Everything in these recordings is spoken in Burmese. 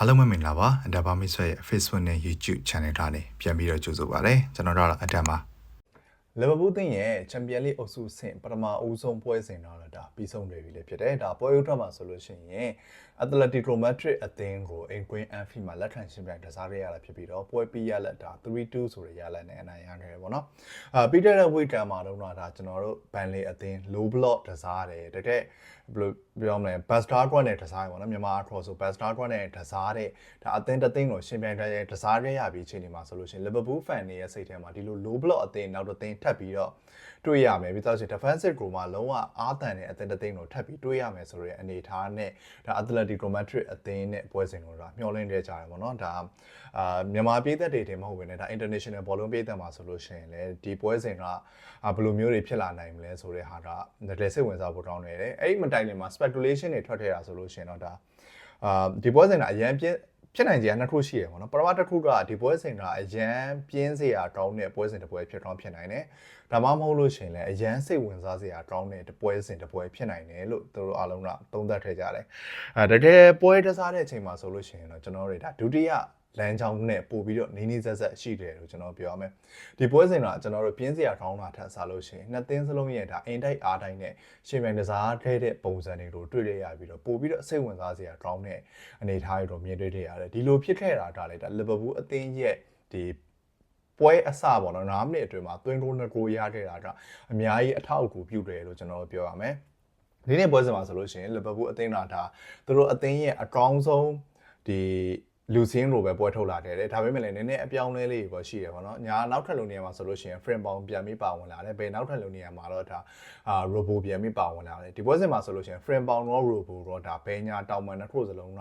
အားလုံးပဲမင်္ဂလာပါအဒါဘာမစ်ဆွဲရဲ့ Facebook နဲ့ YouTube Channel ထားနေပြန်ပြီးတော့ကြိုဆိုပါရစေကျွန်တော်တို့ကတော့အဒါပါလီဗာပူးတင်ရဲ့ချန်ပီယံလိအုပ်စုဆင့်ပထမအဦးဆုံးပွဲစဉ်တော့ဒါပြီးဆုံးနေပြီလေဖြစ်တယ်ဒါပွဲဥထွက်မှာဆိုလို့ရှိရင်အက်တလက်တီကိုမက်ဒရစ်အသင်းကိုအင်ကွင်းအန်ဖီမှာလက်ခံရှင်ပြိုင်ကစားရရတာဖြစ်ပြီးတော့ပွဲပြီးရလက်ဒါ3-2ဆိုတဲ့ရလက်နဲ့အနိုင်ရခဲ့တယ်ပေါ့နော်အာပြီးတဲ့ဝိကန်မှာတော့ဒါကျွန်တော်တို့ဘန်လီအသင်း low block ကစားတယ်တကယ် ဘယ်လိုပြောမလဲ Buster Squad နဲ့ကစားရပါတော့မြန်မာ cross ဆို Buster Squad နဲ့ကစားတဲ့ဒါအသင်းတစ်သင်းကိုရှင်ပြိုင်တဲ့ကစားရရပြီးအချိန်ဒီမှာဆိုလို့ရှိရင် Liverpool fan တွေရဲ့စိတ်ထဲမှာဒီလို low block အသင်းနောက်တစ်သင်းထပ်ပြီးတော့တွေ့ရမယ်ပြီးတော့ဆို defensive goal မှာလုံးဝအားတန်တဲ့အသင်းတစ်သင်းကိုထပ်ပြီးတွေ့ရမယ်ဆိုတဲ့အနေအထားနဲ့ဒါ Atletico Madrid အသင်းနဲ့ပွဲစဉ်ကိုဒါမျှော်လင့်နေကြတယ်ပေါ့နော်ဒါအာမြန်မာပြည်သက်တွေတင်မဟုတ်ဘဲနဲ့ဒါ international ဘောလုံးပြည်သက်မှာဆိုလို့ရှိရင်လည်းဒီပွဲစဉ်ကဘယ်လိုမျိုးတွေဖြစ်လာနိုင်မလဲဆိုတဲ့ဟာကတကယ်စိတ်ဝင်စားဖို့တောင်းနေတယ်အဲ့ဒီမတိုင်ခင်မှာ speculation တွေထွက်ထည့်တာဆိုလို့ရှိရင်တော့ဒါအာဒီပွဲစဉ်ကအရန်ပြင်းဖြစ်နိုင်ကြနှစ်ခုရှိတယ်ပေါ့နော်ပထမတစ်ခုကဒီပွဲစဉ်ကအရန်ပြင်းစရာကောင်းတဲ့ပွဲစဉ်တစ်ပွဲဖြစ်ကောင်းဖြစ်နိုင်တယ်ဒါမှမဟုတ်လို့ရှိရင်လည်းအရန်စိတ်ဝင်စားစရာကောင်းတဲ့ပွဲစဉ်တစ်ပွဲဖြစ်နိုင်တယ်လို့သူတို့အားလုံးကသုံးသပ်ထည့်ကြတယ်အဲတကယ်ပွဲတစားတဲ့အချိန်မှာဆိုလို့ရှိရင်တော့ကျွန်တော်တို့ဒါဒုတိယ လမ်းကြောင်းနဲ့ပို့ပြီးတော့နီးနီးဆက်ဆက်ရှိတယ်လို့ကျွန်တော်ပြောရမယ်ဒီပွဲစဉ်ကကျွန်တော်တို့ပြင်းစရာကောင်းတာထပ်စားလို့ရှိရင်နှစ်သင်းစလုံးရဲ့ဒါအင်တိုက်အားတိုင်းနဲ့ရှင်မြန်တစားထဲတဲ့ပုံစံတွေကိုတွေ့ရရပြီးတော့ပို့ပြီးတော့စိတ်ဝင်စားစရာကောင်းတဲ့အနေအထားတွေတော့မြင်တွေ့ရရတယ်ဒီလိုဖြစ်ခဲ့တာဒါလည်းဒါလီဗာပူးအသင်းရဲ့ဒီပွဲအစပေါ့နော်9မိနစ်အတွင်းမှာသွင်းဂိုးနှစ်ဂိုးရခဲ့တာကအများကြီးအထောက်အကူပြုတယ်လို့ကျွန်တော်တို့ပြောရမယ်ဒီနေ့ပွဲစဉ်မှာဆိုလို့ရှိရင်လီဗာပူးအသင်းကဒါသူတို့အသင်းရဲ့အကောင်းဆုံးဒီ လူစင်းလိုပဲပွဲထုတ်လာခဲ့တယ်ဒါပေမဲ့လည်းနည်းနည်းအပြောင်းလဲလေးပဲရှိတယ်ပေါ့နော်ညာနောက်ထပ်လုံနေရာမှာဆိုလို့ရှိရင် frame ပေါင်ပြန်ပြီးပါဝင်လာတယ်ဘယ်နောက်ထပ်လုံနေရာမှာတော့ဒါအာ robo ပြန်ပြီးပါဝင်လာတယ်ဒီပွဲစဉ်မှာဆိုလို့ရှိရင် frame ပေါင်ရော robo ရောဒါဘယ်ညာတောင်ပန်တစ်ခုစလုံးက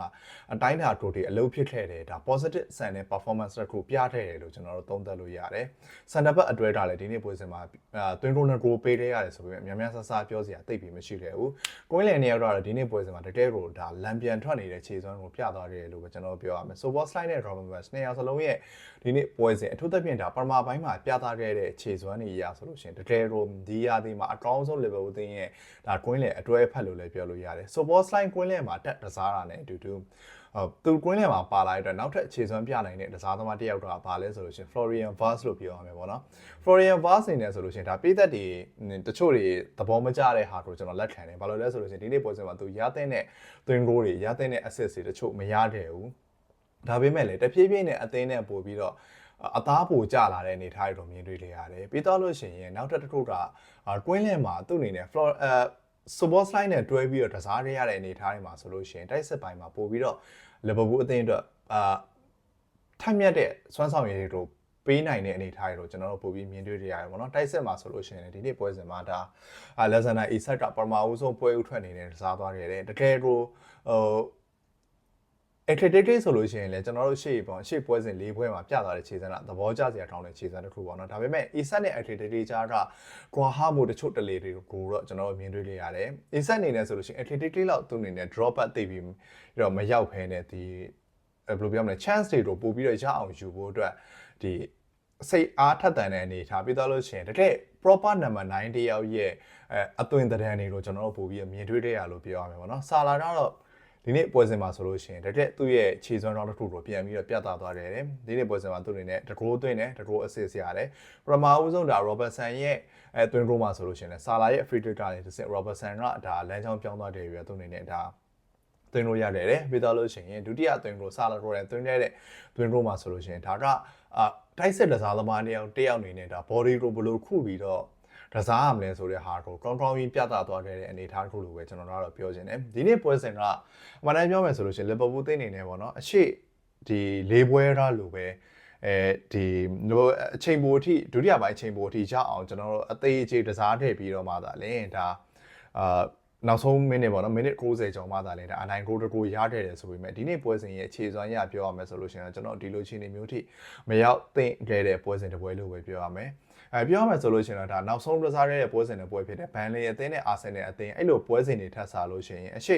အတိုင်းတာထိုတွေအလုပ်ဖြစ်ခဲ့တယ်ဒါ positive ဆန်တဲ့ performance တစ်ခုပြခဲ့တယ်လို့ကျွန်တော်တို့သုံးသပ်လို့ရတယ်စန်တပတ်အတွဲတာလည်းဒီနေ့ပွဲစဉ်မှာအာတွင်းကိုနှစ်ကိုပေးခဲ့ရတယ်ဆိုပေမဲ့များများဆဆပြောစရာသိပ်ပြီးမရှိခဲ့ဘူးကိုင်းလန်နေရာတော့ဒီနေ့ပွဲစဉ်မှာတကယ်ကိုဒါလမ်းပြန်ထွက်နေတဲ့ခြေစွမ်းကိုပြသွားတယ်လို့ပဲကျွန်တော်ပြောရမယ် so boss slide နဲ့ Robin West နှစ်ယောက်စလုံးရဲ့ဒီနေ့ပွဲစဉ်အထူးသဖြင့်ဒါပထမပိုင်းမှာပြသခဲ့တဲ့ခြေစွမ်းတွေအရာဆိုလို့ရှိရင်တကယ်ကိုဒီရာသီမှာအကောင်းဆုံး level အသင်းရဲ့ဒါကွင်းလေအတွဲဖက်လို့လည်းပြောလို့ရတယ် so boss slide ကွင်းလေမှာတက်တစားတာနဲ့အတူတူဟိုသူကွင်းလေမှာပါလာတဲ့အတွက်နောက်ထပ်အခြေစွမ်းပြနိုင်တဲ့တစားသမားတစ်ယောက်တော့ပါလဲဆိုလို့ရှိရင် Florian Vaz လို့ပြောရမယ်ပေါ့နော် Florian Vaz နေနေဆိုလို့ရှိရင်ဒါပေးသက်တွေတချို့တွေသဘောမကျတဲ့ဟာကိုကျွန်တော်လက်ခံတယ်ဘာလို့လဲဆိုလို့ရှိရင်ဒီနေ့ပွဲစဉ်မှာသူရတဲ့နဲ့ twin goal တွေရတဲ့နဲ့ assist တွေတချို့မရခဲ့ဘူး ဒါပေမဲ့လည်းတဖြည်းဖြည်းနဲ့အသင်းနဲ့ပို့ပြီးတော့အသားပိုကျလာတဲ့အနေအထားတွေတော့မြင်တွေ့နေရတယ်ပြီးတော့လို့ရှိရင်နောက်တစ်တစ်ခုကကွင်းလင်းမှာသူ့အနေနဲ့ floor အဲ support slide နဲ့တွဲပြီးတော့ကစားရတဲ့အနေအထားတွေမှာဆိုလို့ရှိရင်တိုက်စစ်ပိုင်းမှာပို့ပြီးတော့ Liverpool အသင်းအတွက်အာထိုက်မြတ်တဲ့စွမ်းဆောင်ရည်တွေတို့ပေးနိုင်တဲ့အနေအထားတွေတော့ကျွန်တော်တို့ပို့ပြီးမြင်တွေ့ကြရတယ်ပေါ့နော်တိုက်စစ်မှာဆိုလို့ရှိရင်ဒီနေ့ပွဲစဉ်မှာဒါလက်ဇန်နာအီဆက်ကပထမဦးဆုံးပွဲဥထွက်နေတဲ့စားသွားခဲ့တယ်တကယ်ကိုဟို athletic ဆိုလို့ရှိရင်လည်းကျွန်တော်တို့ရှေ့ပေါ့ရှေ့ပွဲစဉ်၄ပွဲမှာပြသွားတဲ့ခြေစမ်းကသဘောကျစရာကောင်းတဲ့ခြေစမ်းတစ်ခုပေါ့နော်ဒါပေမဲ့ ASAT နဲ့ athletic ကြားကကွာဟမှုတချို့တလေတွေကိုတော့ကျွန်တော်တို့မြင်တွေ့နေရတယ် ASAT အနေနဲ့ဆိုလို့ရှိရင် athletic လောက်သူ့အနေနဲ့ drop back သိပြီးတော့မရောက်ဖဲနဲ့ဒီဘယ်လိုပြောမလဲ chance တွေတော့ပို့ပြီးတော့ရအောင်ယူဖို့အတွက်ဒီစိတ်အားထက်သန်တဲ့အနေထားပြီးတော့လို့ရှိရင်တကယ် proper number 9တယောက်ရဲ့အဲအသွင်သဏ္ဍာန်တွေကိုကျွန်တော်တို့ပို့ပြီးမြင်တွေ့ခဲ့ရလို့ပြောရမယ်ပေါ့နော်ဆာလာကတော့ ဒီနေ့ပွဲစဉ်မှာဆိုလို့ရှိရင်တကယ်သူ့ရဲ့ခြေစွမ်းတော်တစ်ခုကိုပြန်ပြီးတော့ပြသသွားတယ်ဒီနေ့ပွဲစဉ်မှာသူ့အနေနဲ့တကူသွင်းတယ်တကူအစစ်စရတယ်ပထမဦးဆုံးဒါ Robertson ရဲ့အဲသွင်းဂိုးမှာဆိုလို့ရှိရင်လည်းဆာလာရဲ့ free kick ကနေတစ်ဆင့် Robertson ကဒါလမ်းကြောင်းပြောင်းသွားတယ်ပြီးတော့သူ့အနေနဲ့ဒါသွင်းလို့ရတယ်တယ်ပြီးတော့လို့ရှိရင်ဒုတိယသွင်းကိုဆာလာကိုလည်းသွင်းခဲ့တဲ့သွင်းဂိုးမှာဆိုလို့ရှိရင်ဒါကအာတိုက်စစ်တစားသမားတယောက်တယောက်အနေနဲ့ဒါ body ကိုဘယ်လိုခုပြီးတော့ ကစားရမလဲဆိုတဲ့ဟာကိုကောင်းကောင်းကြီးပြသသွားခဲ့တဲ့အနေအထားတစ်ခုလိုပဲကျွန်တော်တို့ကတော့ပြောချင်တယ်ဒီနေ့ပွဲစဉ်ကအမှန်တမ်းပြောမယ်ဆိုလို့ရှိရင်လီဗာပူးသိနေနေပေါ့နော်အရှိဒီလေးပွဲရလိုပဲအဲဒီအချိန်ပိုအထိဒုတိယပိုင်းအချိန်ပိုအထိရအောင်ကျွန်တော်တို့အသေးအကျေတစားထည့်ပြီးတော့မှသာလင်းဒါအာ နောက်ဆုံးမိနစ်ပေါ့နော်မိနစ်60ကျော်မှသာလဲဒါအနိုင်ဂိုးတကူရခဲ့တယ်ဆိုပေမဲ့ဒီနေ့ပွဲစဉ်ရဲ့ခြေစွမ်းရပြောရမယ်ဆိုလို့ရှိရင်ကျွန်တော်ဒီလိုခြေနေမျိုးထိမရောက်သင့်ခဲ့တဲ့ပွဲစဉ်တစ်ပွဲလို့ပဲပြောရမယ်အဲပြောရမယ်ဆိုလို့ရှိရင်တော့ဒါနောက်ဆုံးကစားရတဲ့ပွဲစဉ်တွေပွဲဖြစ်တဲ့ဘန်လီအသင်းနဲ့အာဆင်နယ်အသင်းအဲ့လိုပွဲစဉ်တွေထပ်စားလို့ရှိရင်အရှိ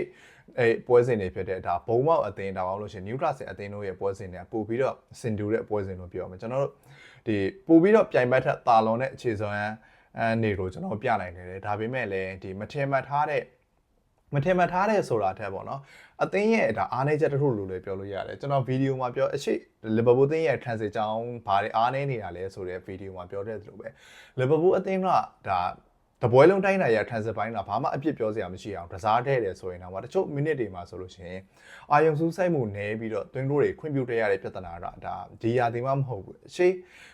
အဲပွဲစဉ်တွေဖြစ်တဲ့ဒါဘုံမောက်အသင်းဒါအောင်လို့ရှိရင်နျူကလပ်အသင်းတို့ရဲ့ပွဲစဉ်တွေပို့ပြီးတော့စင်တူတဲ့ပွဲစဉ်လို့ပြောရမယ်ကျွန်တော်တို့ဒီပို့ပြီးတော့ပြိုင်ဘက်ထက်တာလွန်တဲ့အခြေစွမ်း အနေကိုကျွန်တော်ပြနိုင်တယ်ဒါပေမဲ့လည်းဒီမထင်မှတ်ထားတဲ့မထင်မှတ်ထားတဲ့ဆိုတာထက်ပေါ့နော်အသင်းရဲ့ဒါအားနည်းချက်တစ်ခုလို့လည်းပြောလို့ရတယ်ကျွန်တော်ဗီဒီယိုမှာပြောအရှိလီဗာပူးအသင်းရဲ့ transit ကြောင်းဘာတွေအားနည်းနေတာလဲဆိုတဲ့ဗီဒီယိုမှာပြောတဲ့သလိုပဲလီဗာပူးအသင်းကဒါ တပွဲလုံးတိုင်းနိုင်ရ transit ပိုင်းကဘာမှအပြစ်ပြောစရာမရှိအောင်ကစားတဲ့တယ်ဆိုရင်တော့တချို့ minute တွေမှာဆိုလို့ရှိရင်အာယုံစူးစိုက်မှုနည်းပြီးတော့တွင်းတို့တွေခွင့်ပြုတဲ့ရတဲ့ပြဿနာကဒါဒီရာသီမှမဟုတ်ဘူးရှေး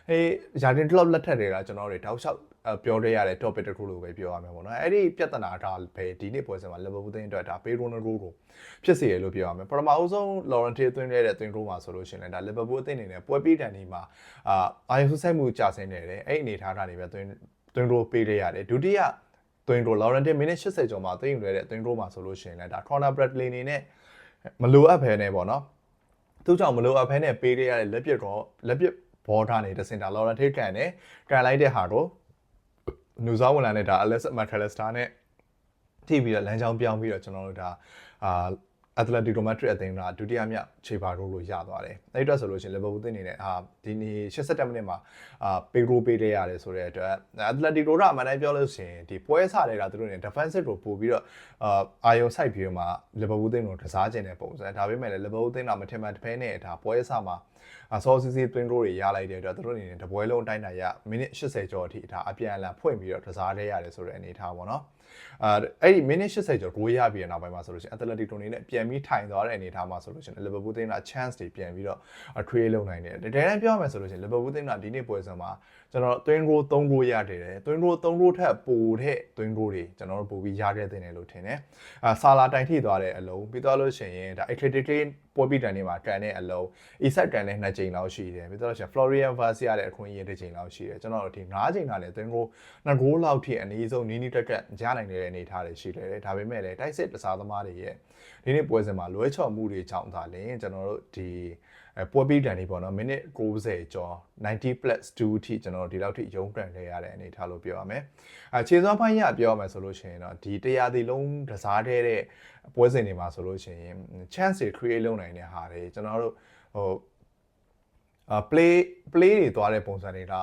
ဟေးယာတင်ကလပ်လက်ထက်တွေကကျွန်တော်တို့တောက်လျှောက်ပြောရတဲ့ topic တစ်ခုလို့ပဲပြောရမှာပေါ့နော်အဲ့ဒီပြဿနာဒါပဲဒီနေ့ပွဲစဉ်မှာ Liverpool တင်းအတွက်ဒါပေးရိုနယ်ဒိုကိုဖြစ်စေရလို့ပြောရမယ်ပထမအဆုံး Laurentiis သွင်းခဲ့တဲ့သွင်းရိုးမှာဆိုလို့ရှိရင်ဒါ Liverpool အသင်းအနေနဲ့ပွဲပြီးတန်ဒီမှာအာအာယုံဆိုင်မှုကြာဆင်းနေတယ်အဲ့အနေထားကနေပဲသွင်း သွင်းရိုးပေးရရတယ်ဒုတိယသွင်းရိုး Laurentiis မိနစ်80ကျော်မှာသွင်းယူရတဲ့သွင်းရိုးမှာဆိုလို့ရှိရင်လည်းဒါ Conor Bradley အနေနဲ့မလိုအပ်ဘဲနဲ့ပေါ့နော်သူကြောင့်မလိုအပ်ဘဲနဲ့ပေးရတဲ့လက်ပစ်တော့လက်ပစ်ဘောထားနေတဲ့စင်တာ Laurentiis ကန်နဲ့ကန်လိုက်တဲ့ဟာတော့နူဇာဝင်လာတဲ့ဒါ Alex McAllister နဲ့ထိပြီးတော့လမ်းကြောင်းပြောင်းပြီးတော့ကျွန်တော်တို့ဒါအာ Atletico Madrid အသင်းကဒုတိယမြောက်ခြေပါရိုးလို့ရသွားတယ်။အဲ့ဒီအတွက်ဆိုလို့ရှိရင် Liverpool အသင်းအနေနဲ့အာဒီနေ့87မိနစ်မှာအာပေရိုပေးရရတယ်ဆိုတဲ့အတွက် Atletico ကအမှန်တမ်းပြောလို့ရှိရင်ဒီပွဲစားတွေကသူတို့နေ defensive ကိုပို့ပြီးတော့အာအာယုံဆိုင်ပြီးတော့မှ Liverpool အသင်းကိုကစားခြင်းတဲ့ပုံစံဒါပေမဲ့လည်း Liverpool အသင်းကမထင်မှန်တစ်ဖက်နဲ့ဒါပွဲစားမှာ အစောစီးစီးတွင်းရိုးတွေရလိုက်တဲ့အတွက်သူတို့အနေနဲ့တပွဲလုံးအတိုင်းနိုင်ရမိနစ်80ကျော်အထိဒါအပြန်အလှန်ဖွင့်ပြီးတော့ကစားရရတယ်ဆိုတဲ့အနေအထားပေါ့နော်အဲအဲ့ဒီမိနစ်80ကျော်ဂိုးရပြီးတဲ့နောက်ပိုင်းမှာဆိုလို့ရှိရင် Athletic တိုနေနဲ့ပြန်ပြီးထိုင်သွားတဲ့အနေအထားမှာဆိုလို့ရှိရင် Liverpool တင်းက chance တွေပြန်ပြီးတော့ trade လုပ်နိုင်တယ်တကယ်တမ်းပြောရမယ်ဆိုလို့ရှိရင် Liverpool တင်းကဒီနေ့ပွဲစဉ်မှာ ကျွန်တော်တွင်းဂိုး3ဂိုးရတယ်တယ်တွင်းဂိုး3ဂိုးထက်ပိုတဲ့တွင်းဂိုးတွေကျွန်တော်တို့ပို့ပြီးရတဲ့တင်တယ်လို့ထင်တယ်အာဆာလာတိုင်ထိသွားတဲ့အလုံးပြီးတော့လို့ရှိရင်ဒါ Athletic ပွဲပြီးတန်နေမှာကန်တဲ့အလုံး Isak ကန်တဲ့2ချိန်လောက်ရှိတယ်ပြီးတော့လို့ရှိရင် Florian Vaz ရတဲ့အခွင့်အရေးတစ်ချိန်လောက်ရှိတယ်ကျွန်တော်တို့ဒီ9ချိန်ကလည်းတွင်းဂိုး2ဂိုးလောက်ထိအနည်းဆုံးနီးနီးတက်တက်ရနိုင်တဲ့အနေအထားတွေရှိတယ်ဒါပေမဲ့လည်းတိုက်စစ်တစားသမားတွေရဲ့ ဒီနေ့ပွဲစဉ်မှာလွဲချော်မှုတွေကြောင့်သာလျှင်ကျွန်တော်တို့ဒီအဲပွဲပြီးတန်နေပေါ့နော်မိနစ်90ကျော်90 plus 2အထိကျွန်တော်တို့ဒီလောက်ထိရုံးကန်ခဲ့ရတဲ့အနေအထားလို့ပြောရမယ်အဲခြေစွမ်းပိုင်းရပြောရမယ်ဆိုလို့ရှိရင်တော့ဒီတရားဒီလုံးကစားတဲ့ပွဲစဉ်တွေမှာဆိုလို့ရှိရင် chance တွေ create လုပ်နိုင်တဲ့ဟာတွေကျွန်တော်တို့ဟိုအာ play play တွေသွားတဲ့ပုံစံတွေက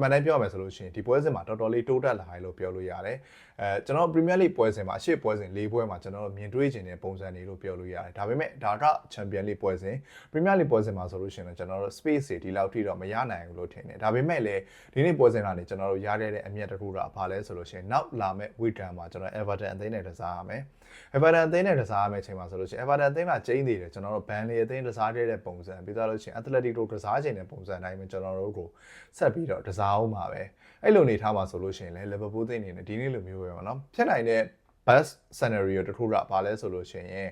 မှန်တိုင်းပြောရမယ်ဆိုလို့ရှိရင်ဒီပွဲစဉ်မှာတော်တော်လေးတိုးတက်လာတယ်လို့ပြောလို့ရတယ်။အဲကျွန်တော် Premier League ပွဲစဉ်မှာအရှိပွဲစဉ်၄ပွဲမှာကျွန်တော်တို့မြင်တွေ့ခြင်းတဲ့ပုံစံတွေလို့ပြောလို့ရတယ်။ဒါပေမဲ့ဒါက Champion League ပွဲစဉ် Premier League ပွဲစဉ်မှာဆိုလို့ရှိရင်ကျွန်တော်တို့ space တွေဒီလောက်ထိတော့မရနိုင်ဘူးလို့ထင်တယ်။ဒါပေမဲ့လည်းဒီနေ့ပွဲစဉ်ကနေကျွန်တော်တို့ရခဲ့တဲ့အမြတ်တစ်ခုကဘာလဲဆိုလို့ရှိရင်နောက်လာမဲ့ weekend မှာကျွန်တော် Everton အသင်းနဲ့ကစားရမယ်။ Everton အသင်းနဲ့ကစားရမယ့်အချိန်မှာဆိုလို့ရှိရင် Everton အသင်းကကျင်းနေတယ်ကျွန်တော်တို့ Burnley အသင်းကစားခဲ့တဲ့ပုံစံပြီးတော့လို့ရှိရင် Athletic တို့ကစားခြင်းတဲ့ပုံစံအတိုင်းပဲကျွန်တော်တို့ကိုဆက်ပြီးတော့ကစားအောင်ပါပဲအဲ့လိုနေထားမှာဆိုလို့ရှိရင်လည်း Liverpool အသင်းအနေနဲ့ဒီနေ့လိုမျိုးပဲပေါ့နော်ဖြစ်နိုင်တဲ့ best scenario တခုကဘာလဲဆိုလို့ရှိရင်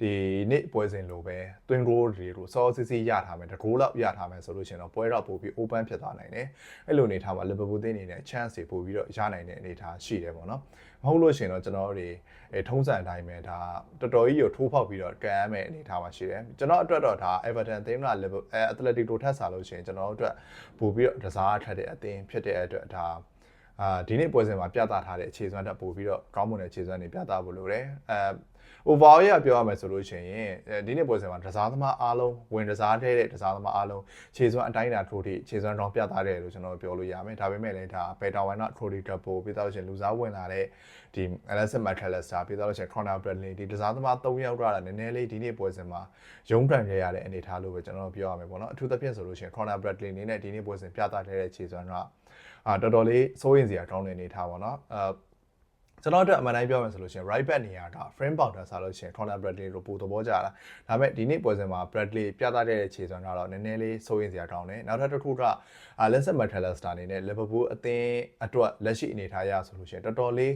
ဒီနေ့ပွဲစဉ်လိုပဲ twin goal တွေကိုစောစစ်စစ်ရထားမယ်တကူလောက်ရထားမယ်ဆိုလို့ရှိရင်တော့ပွဲတော့ပို့ပြီး open ဖြစ်သွားနိုင်တယ်အဲ့လိုနေထားမှာ Liverpool တင်းအနေနဲ့ chance တွေပို့ပြီးတော့ရနိုင်တဲ့အနေအထားရှိတယ်ပေါ့နော်မဟုတ်လို့ရှိရင်တော့ကျွန်တော်တို့တွေအဲထုံးစံအတိုင်းပဲဒါတော်တော်ကြီးကိုထိုးဖောက်ပြီးတော့ကန်ရမယ်အနေအထားမှာရှိတယ်ကျွန်တော်အတွက်တော့ဒါ Everton အသင်းက Liverpool Athletic တို့ထပ်စားလို့ရှိရင်ကျွန်တော်တို့အတွက်ပို့ပြီးတော့ကစားထက်တဲ့အသင်းဖြစ်တဲ့အတွက်ဒါ အာဒီနေ့ပွဲစဉ်မှာပြသထားတဲ့အခြေစွမ်းတက်ပို့ပြီးတော့ကောင်းမွန်တဲ့အခြေစွမ်းတွေပြသဖို့လိုတယ်အဲ overall ရပြောရမယ်ဆိုလို့ရှိရင်ဒီနေ့ပွဲစဉ်မှာဒစားသမားအားလုံးဝင်ဒစားတဲ့ဒစားသမားအားလုံးခြေစွမ်းအတိုင်းအတာထိုးထိခြေစွမ်းတော့ပြသတယ်လို့ကျွန်တော်ပြောလို့ရမယ်ဒါပေမဲ့လည်းဒါဘယ်တာဝန်က Trody Double ပြီးတော့ရှင်လူစားဝင်လာတဲ့ဒီ Alex McAllister ပြီးတော့ရှင် Conor Bradley ဒီဒစားသမား၃ယောက်ကလည်းနည်းနည်းလေးဒီနေ့ပွဲစဉ်မှာရုံးကန်ရရတဲ့အနေအထားလို့ပဲကျွန်တော်ပြောရမယ်ပေါ့နော်အထူးသဖြင့်ဆိုလို့ရှိရင် Conor Bradley အနေနဲ့ဒီနေ့ပွဲစဉ်ပြသတဲ့ခြေစွမ်းက အာတော်တော်လေးစိုးရင်စရာကောင်းတဲ့အနေအထားပေါ့နော်အာကျွန်တော်တို့အမှန်တိုင်းပြောမယ်ဆိုလို့ရှိရင် right back နေရာက frame bouncer ဆာလို့ရှိရင် Conor Bradley တို့ပိုသဘောကျတာဒါပေမဲ့ဒီနေ့ပွဲစဉ်မှာ Bradley ပြသတဲ့ခြေစွမ်းကတော့နည်းနည်းလေးစိုးရင်စရာကောင်းတယ်နောက်ထပ်တစ်ခုက Alex McAllister အနေနဲ့ Liverpool အသင်းအတွက်လက်ရှိအနေထားရဆိုလို့ရှိရင်တော်တော်လေး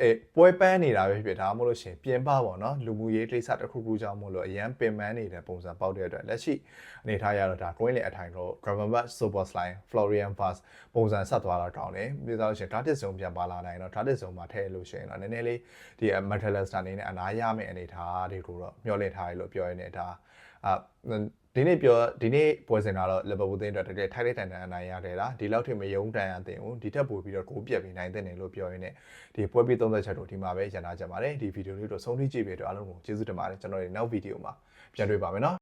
အဲပွဲပန်းနေတာပဲဖြစ်ဒါမှမဟုတ်လို့ရှိရင်ပြင်ပပေါ့နော်လူမှုရေးကိစ္စတစ်ခုခုကြောင့်မို့လို့အရန်ပင်ပန်းနေတဲ့ပုံစံပေါက်တဲ့အတွက်လက်ရှိအနေထားရတော့ဒါ Green လေအထိုင်တော့ Gravenberch Superslime Florian Vaz ပုံစံဆက်သွားတာတောင်းတယ်ပြီးတော့လို့ရှိရင် Target Zone ပြန်ပါလာနိုင်တော့ Target Zone မှာထည့်လို့ရှိရင်တော့နည်းနည်းလေးဒီ McAllister အနေနဲ့အနာရမယ့်အနေထားတွေကိုတော့မျှော်လင့်ထားရလို့ပြောရင်းနဲ့ဒါအာ ဒီနေ့ပြောဒီနေ့ပွဲစဉ်ကတော့ Liverpool တင်းအတွက်တကယ်ထိုက်ထိုက်တန်တန်အနိုင်ရတယ်လားဒီလောက်ထိမယုံတန်အသင်းကိုဒီထက်ပိုပြီးတော့ဂိုးပြက်ပြီးနိုင်တဲ့နေလို့ပြောရင်းနဲ့ဒီပွဲပြီး30ချက်တို့ဒီမှာပဲရန်နာကြပါတယ်ဒီဗီဒီယိုလေးတို့ဆုံးဖြတ်ကြည့်ပြီးတော့အားလုံးကိုကျေးဇူးတင်ပါတယ်ကျွန်တော်တို့နောက်ဗီဒီယိုမှာပြန်တွေ့ပါမယ်နော်